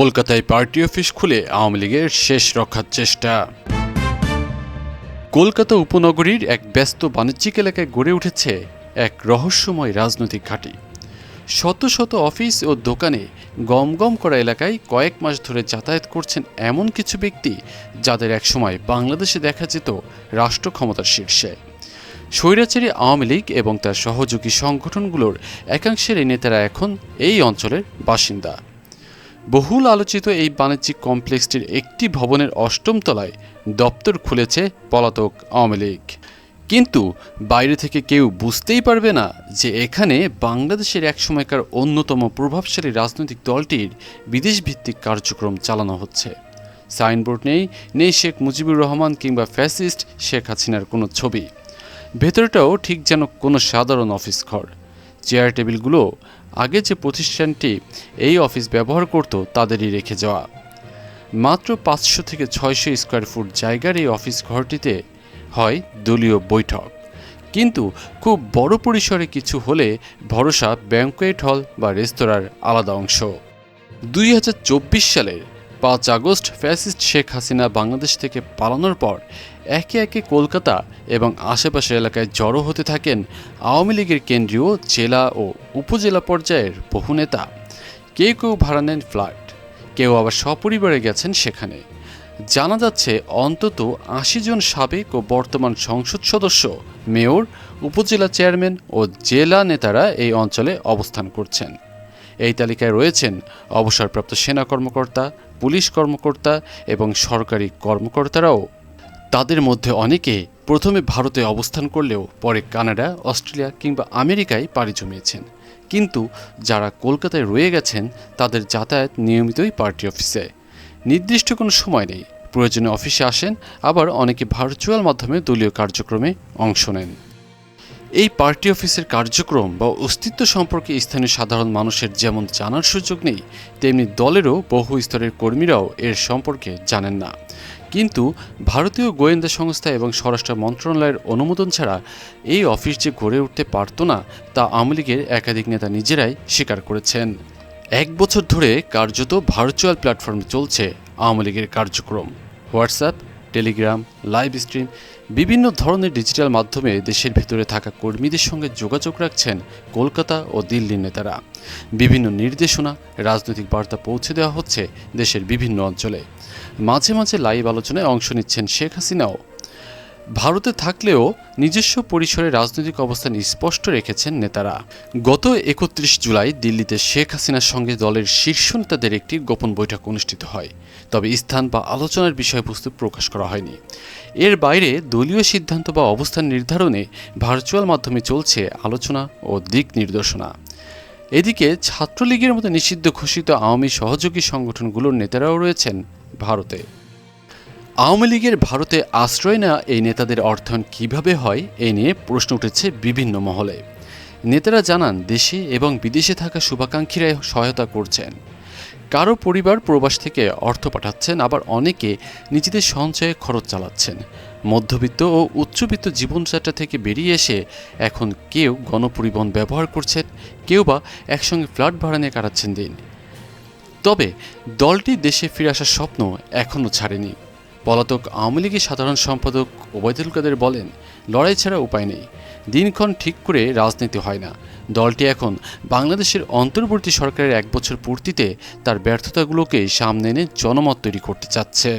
কলকাতায় party office খুলে আওয়ামী লীগের শেষ রক্ষার চেষ্টা। কলকাতা উপনগরীর এক ব্যস্ত বাণিজ্যিক এলাকায় গড়ে উঠেছে এক রহস্যময় রাজনৈতিক ঘাঁটি। শত শত অফিস ও দোকানে গম গম করা এলাকায় কয়েক মাস ধরে যাতায়াত করছেন এমন কিছু ব্যক্তি যাদের একসময় বাংলাদেশে দেখা যেত রাষ্ট্র ক্ষমতার শীর্ষে। স্বৈরাচারী আওয়ামী লীগ এবং তার সহযোগী সংগঠনগুলোর একাংশের এই নেতারা এখন এই অঞ্চলের বাসিন্দা। বহুল আলোচিত এই বাণিজ্যিক কমপ্লেক্সটির একটি ভবনের অষ্টম তলায় দপ্তর খুলেছে পলাতক আওয়ামী লীগ। কিন্তু বাইরে থেকে কেউ বুঝতেই পারবে না যে এখানে বাংলাদেশের একসময়কার অন্যতম প্রভাবশালী রাজনৈতিক দলটির বিদেশ ভিত্তিক কার্যক্রম চালানো হচ্ছে। সাইনবোর্ড নেই নেই শেখ মুজিবুর রহমান কিংবা ফ্যাসিস্ট শেখ হাসিনার কোনো ছবি। ভেতরটাও ঠিক যেন কোনো সাধারণ অফিস ঘর। চেয়ার টেবিলগুলো আগে যে প্রতিষ্ঠানটি এই অফিস ব্যবহার করত, তাদেরই রেখে যাওয়া। মাত্র পাঁচশো থেকে ছয়শো স্কোয়ার ফুট জায়গার এই অফিস ঘরটিতে হয় দলীয় বৈঠক। কিন্তু খুব বড় পরিসরে কিছু হলে ভরসা ব্যাঙ্কোয়েট হল বা রেস্তোরাঁর আলাদা অংশ। দুই হাজার চব্বিশ সালের পাঁচ আগস্ট ফ্যাসিস্ট শেখ হাসিনা বাংলাদেশ থেকে পালানোর পর একে একে কলকাতা এবং আশেপাশের এলাকায় জড়ো হতে থাকেন আওয়ামী লীগের কেন্দ্রীয় জেলা ও উপজেলা পর্যায়ের বহু নেতা। কেউ কেউ ভাড়া নেন ফ্ল্যাট কেউ আবার সপরিবারে গেছেন সেখানে। জানা যাচ্ছে, অন্তত আশি জন সাবেক ও বর্তমান সংসদ সদস্য, মেয়র, উপজেলা চেয়ারম্যান ও জেলা নেতারা এই অঞ্চলে অবস্থান করছেন। এই তালিকায় রয়েছেন অবসরপ্রাপ্ত সেনা কর্মকর্তা পুলিশ কর্মকর্তা এবং সরকারি কর্মকর্তারাও তাদের মধ্যে অনেকে প্রথমে ভারতে অবস্থান করলেও পরে কানাডা, অস্ট্রেলিয়া কিংবা আমেরিকায় পাড়ি জমিয়েছেন। কিন্তু যারা কলকাতায় রয়ে গেছেন, তাদের যাতায়াত নিয়মিতই পার্টি অফিসে। নির্দিষ্ট কোনো সময় নেই। প্রয়োজনে অফিসে আসেন, আবার অনেকে ভার্চুয়াল মাধ্যমে দলীয় কার্যক্রমে অংশ নেন। এই পার্টি অফিসের কার্যক্রম বা অস্তিত্ব সম্পর্কে স্থানীয় সাধারণ মানুষের যেমন জানার সুযোগ নেই, তেমনি দলেরও বহু স্তরের কর্মীরাও এর সম্পর্কে জানেন না। কিন্তু ভারতীয় গোয়েন্দা সংস্থা এবং স্বরাষ্ট্র মন্ত্রণালয়ের অনুমোদন ছাড়া এই অফিস যে গড়ে উঠতে পারত না, তা আওয়ামী লীগের একাধিক নেতা নিজেরাই স্বীকার করেছেন। এক বছর ধরে কার্যত ভার্চুয়াল প্ল্যাটফর্মে চলছে আওয়ামী লীগের কার্যক্রম। হোয়াটসঅ্যাপ টেলিগ্রাম, লাইভ স্ট্রিম, বিভিন্ন ধরনের ডিজিটাল মাধ্যমে দেশের ভিতরে থাকা কর্মীদের সঙ্গে যোগাযোগ রাখছেন কলকাতা ও দিল্লির নেতারা। বিভিন্ন নির্দেশনা, রাজনৈতিক বার্তা পৌঁছে দেওয়া হচ্ছে দেশের বিভিন্ন অঞ্চলে। মাঝে মাঝে লাইভ আলোচনায় অংশ নিচ্ছেন শেখ হাসিনাও। ভারতে থাকলেও নিজস্ব পরিসরে রাজনৈতিক অবস্থান স্পষ্ট রেখেছেন নেতারা। গত একত্রিশ জুলাই দিল্লিতে শেখ হাসিনার সঙ্গে দলের শীর্ষ নেতাদের একটি গোপন বৈঠক অনুষ্ঠিত হয়। তবে স্থান বা আলোচনার বিষয়বস্তু প্রকাশ করা হয়নি। এর বাইরে দলীয় সিদ্ধান্ত বা অবস্থান নির্ধারণে ভার্চুয়াল মাধ্যমে চলছে আলোচনা ও দিক নির্দেশনা। এদিকে ছাত্রলীগের মতো নিষিদ্ধ ঘোষিত আওয়ামী সহযোগী সংগঠনগুলোর নেতারাও রয়েছেন ভারতে। আওয়ামী লীগের ভারতে আশ্রয় নেওয়া এই নেতাদের অর্থায়ন কীভাবে হয়, এ নিয়ে প্রশ্ন উঠেছে বিভিন্ন মহলে। নেতারা জানান, দেশে এবং বিদেশে থাকা শুভাকাঙ্ক্ষীরাই সহায়তা করছেন। কারও পরিবার প্রবাস থেকে অর্থ পাঠাচ্ছেন, আবার অনেকে নিজেদের সঞ্চয়ে খরচ চালাচ্ছেন। মধ্যবিত্ত ও উচ্চবিত্ত জীবনযাত্রা থেকে বেরিয়ে এসে এখন কেউ গণপরিবহন ব্যবহার করছেন, কেউ বা একসঙ্গে ফ্ল্যাট ভাড়া নিয়ে কাটাচ্ছেন দিন। তবে দলটি দেশে ফিরে আসার স্বপ্ন এখনও ছাড়েনি। পলাতক আওয়ামী লীগের সাধারণ সম্পাদক ওবায়দুল কাদের বলেন, লড়াই ছাড়া উপায় নেই। দিনক্ষণ ঠিক করে রাজনীতি হয় না। দলটি এখন বাংলাদেশের অন্তর্বর্তী সরকারের এক বছর পূর্তিতে তার ব্যর্থতাগুলোকে সামনে এনে জনমত তৈরি করতে চাচ্ছে।